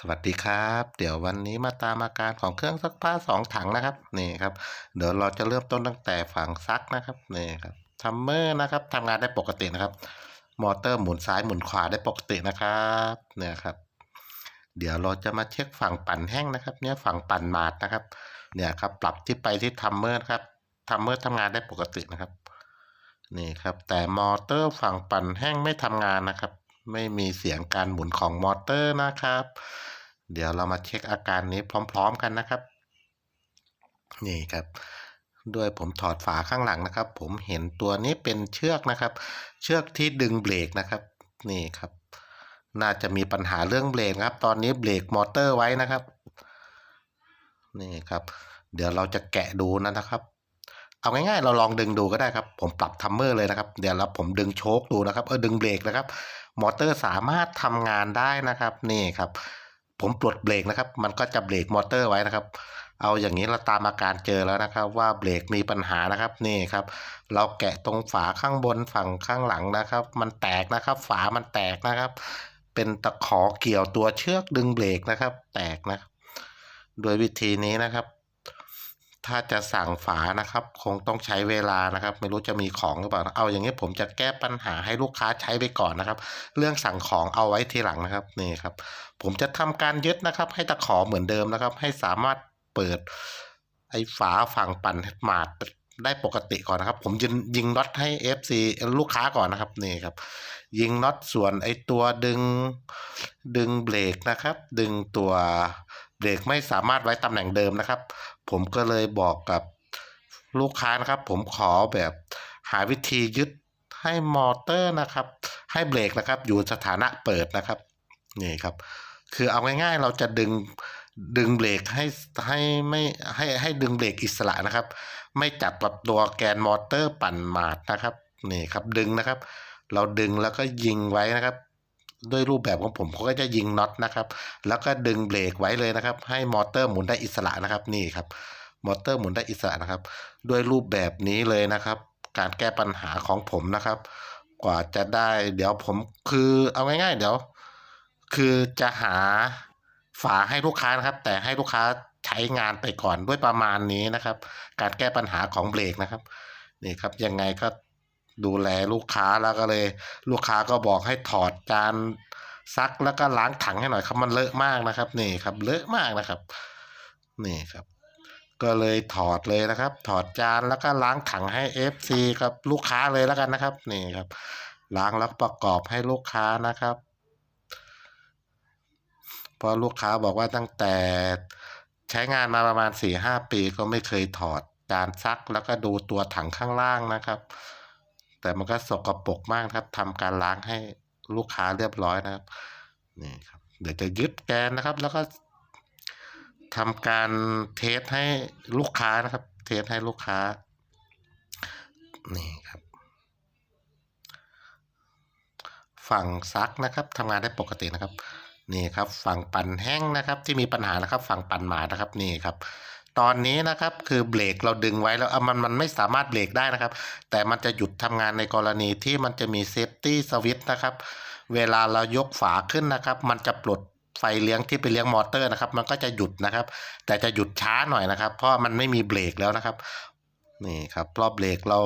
สวัสดีครับ เดี๋ยววันนี้มาตามอาการของเครื่องซักผ้าสองถังนะครับนี่ครับ เดี๋ยวเราจะเริ่มต้นตั้งแต่ฝั่งซักนะครับนี่ครับทัมเมอร์นะครับทำงานได้ปกตินะครับ มอเตอร์หมุนซ้ายหมุนขวาได้ปกตินะครับเนี่ยครับ เดี๋ยวเราจะมาเช็คฝั่งปั่นแห้งนะครับ เนี่ยฝั่งปั่นหมาดนะครับ เนี่ยครับ ปรับที่ไปที่ทัมเมอร์ครับทัมเมอร์ทำงานได้ปกตินะครับนี่ครับ แต่มอเตอร์ฝั่งปั่นแห้งไม่ทำงานนะครับ ไม่มีเสียงการหมุนของมอเตอร์นะครับ เดี๋ยวเรามาเช็คอาการนี้พร้อม ๆ กันนะครับ นี่ครับด้วยผมถอดฝาข้างหลังนะครับ ผมเห็นตัวนี้เป็นเชือกนะครับ เชือกที่ดึงเบรกนะครับ นี่ครับ น่าจะมีปัญหาเรื่องเบรกครับ ตอนนี้เบรกมอเตอร์ไว้นะครับ นี่ครับ เดี๋ยวเราจะแกะดูนะครับ เอาง่ายๆ เราลองดึงดูก็ได้ครับ ผมปรับทัมเมอร์เลยนะครับ เดี๋ยวเราผมดึงโชคดูนะครับ เออดึงเบรกนะครับ มอเตอร์สามารถทำงานได้นะครับนี่ครับ ผมปลดเบรกนะครับ มันก็จะเบรกมอเตอร์ไว้นะครับ เอาอย่างนี้เราตามอาการเจอแล้วนะครับ ว่าเบรกมีปัญหานะครับนี่ครับ เราแกะตรงฝาข้างบนฝั่งข้างหลังนะครับ มันแตกนะครับ ฝามันแตกนะครับ เป็นตะขอเกี่ยวตัวเชือกดึงเบรกนะครับ แตกนะโดยวิธีนี้นะครับ ถ้าจะสั่งฝานะครับ คงต้องใช้เวลานะครับ ไม่รู้จะมีของหรือเปล่าเอาอย่างนี้ผมจะแก้ปัญหาให้ลูกค้าใช้ไปก่อนนะครับ เรื่องสั่งของเอาไว้ทีหลังนะครับนี่ครับ ผมจะทำการยึดนะครับ ให้ตะขอเหมือนเดิมนะครับ ให้สามารถเปิดไอ้ฝาฝั่งปั่นหมาด ได้ปกติก่อนนะครับ ผมยิงยิงน็อตให้ FC ลูกค้าก่อนนะครับนี่ครับ ยิงน็อตส่วนไอตัวดึงดึงเบรกนะครับ ดึงตัวเบรกไม่สามารถไว้ตำแหน่งเดิมนะครับ ผมก็เลยบอกกับลูกค้านะครับ ผมขอแบบหาวิธียึดให้มอเตอร์นะครับ ให้เบรกนะครับ อยู่สถานะเปิดนะครับนี่ครับ คือเอาง่ายๆเราจะดึง ดึงเบรกให้ให้ไม่ให้ให้ดึงเบรกอิสระนะครับ ไม่จับกับตัวแกนมอเตอร์ปั่นหมาดนะครับนี่ครับดึงนะครับ เราดึงแล้วก็ยิงไว้นะครับ ด้วยรูปแบบของผมเขาก็จะยิงน็อตนะครับ แล้วก็ดึงเบรกไว้เลยนะครับ ให้มอเตอร์หมุนได้อิสระนะครับนี่ครับมอเตอร์หมุนได้อิสระนะครับ ด้วยรูปแบบนี้เลยนะครับ การแก้ปัญหาของผมนะครับ กว่าจะได้ เดี๋ยวผมคือเอาง่ายๆ เดี๋ยว คือจะหา ฝาให้ลูกค้านะครับ แต่ให้ลูกค้าใช้งานไปก่อนด้วยประมาณนี้นะครับ การแก้ปัญหาของเบรกนะครับนี่ครับยังไงก็ดูแลลูกค้าแล้วก็เลย ลูกค้าก็บอกให้ถอดจานซักแล้วก็ล้างถังให้หน่อยครับมันเลอะมากนะครับ นี่ครับเลอะมากนะครับ นี่ครับ ก็เลยถอดเลยนะครับ ถอดจานแล้วก็ล้างถังให้ FC กับลูกค้าเลยแล้วกันนะครับ นี่ครับ ล้างแล้วประกอบให้ลูกค้านะครับ เพราะลูกค้าบอกว่าตั้งแต่ใช้งานมาประมาณสี่ห้าปีก็ไม่เคยถอดจานซักแล้วก็ดูตัวถังข้างล่างนะครับ แต่มันก็สกปรกมากครับทำการล้างให้ลูกค้าเรียบร้อยนะครับนี่ครับเดี๋ยวจะยึดแกนนะครับ แล้วก็ทำการเทสให้ลูกค้านะครับ เทสให้ลูกค้านี่ครับ ฝั่งซักนะครับทำงานได้ปกตินะครับ นี่ครับฝั่งปั่นแห้งนะครับที่มีปัญหานะครับฝั่งปั่นหมานะครับนี่ครับตอนนี้นะครับคือเบรกเราดึงไว้แล้วอะมันมันไม่สามารถเบรกได้นะครับ แต่มันจะหยุดทำงานในกรณีที่มันจะมีเซฟตี้สวิตช์นะครับ เวลาเรายกฝาขึ้นนะครับ มันจะปลดไฟเลี้ยงที่ไปเลี้ยงมอเตอร์นะครับ มันก็จะหยุดนะครับ แต่จะหยุดช้าหน่อยนะครับ เพราะมันไม่มีเบรกแล้วนะครับนี่ครับเพราะเบรกเรา